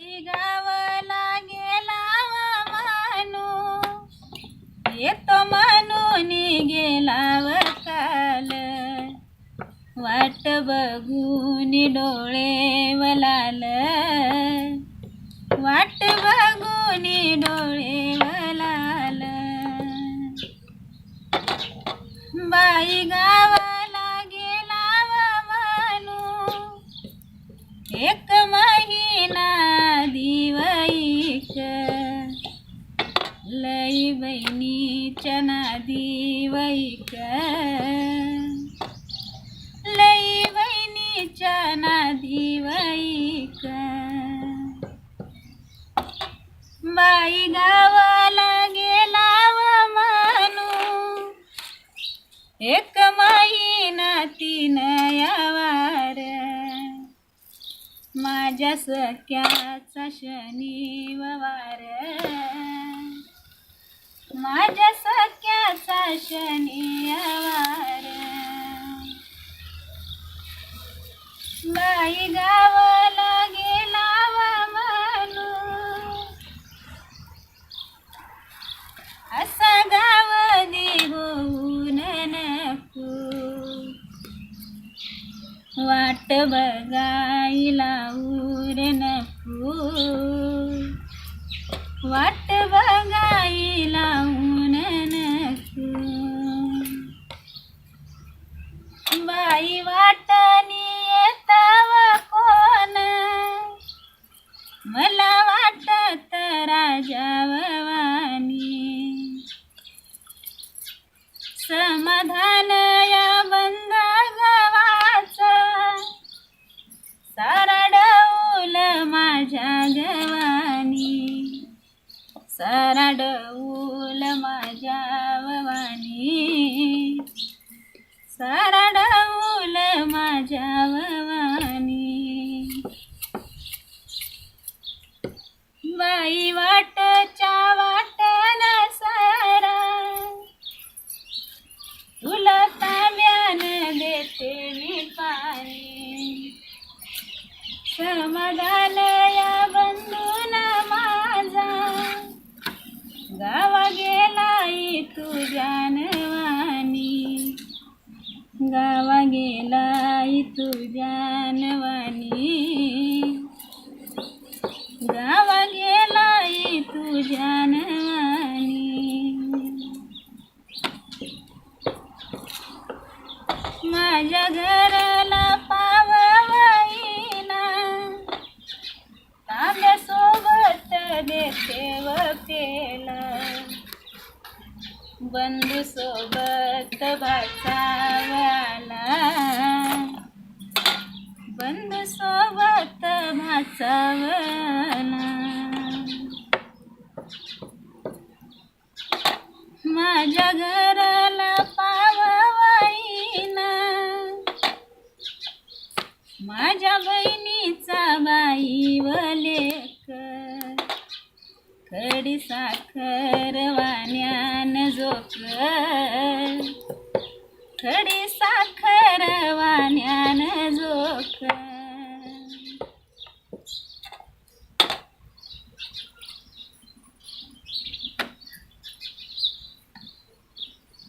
गावाला गेला मानू येतो म्हणून गेला काल. वाट बघून डोळे वलाल. वाट बघून डोळे वलाल. बाई गावाला लई बहिणीच्या वैक. लई बहिणीच्या वैक. बाई गावाला गेला व मानू. एक माई तीन यावार. माझ्या सख्याचा शनिवार माझ्या सख्याचा शनिवार. बाई गावाला गेला मानू असा गाव होऊन नको. वाट बघायला उर नको. वाट बघायला समाधान या बंद गवाचा सारा डौल माझ्या गवानी सारा डौल माझ्या ववानी सारा डौल माझ्या मडालया या बंधून माझा. गावा गेलाई तू जानवानी. गावा गेलाई तू जानवानी. गावा गेलाई तू जानवानी. माझ्या घर सोबत देते व बंधू सोबत भाचावाला बंधू सोबत भाचावाला माझ्या घराला पावाईना माझ्या बाई खडी साखर वाण्यान झोप खडी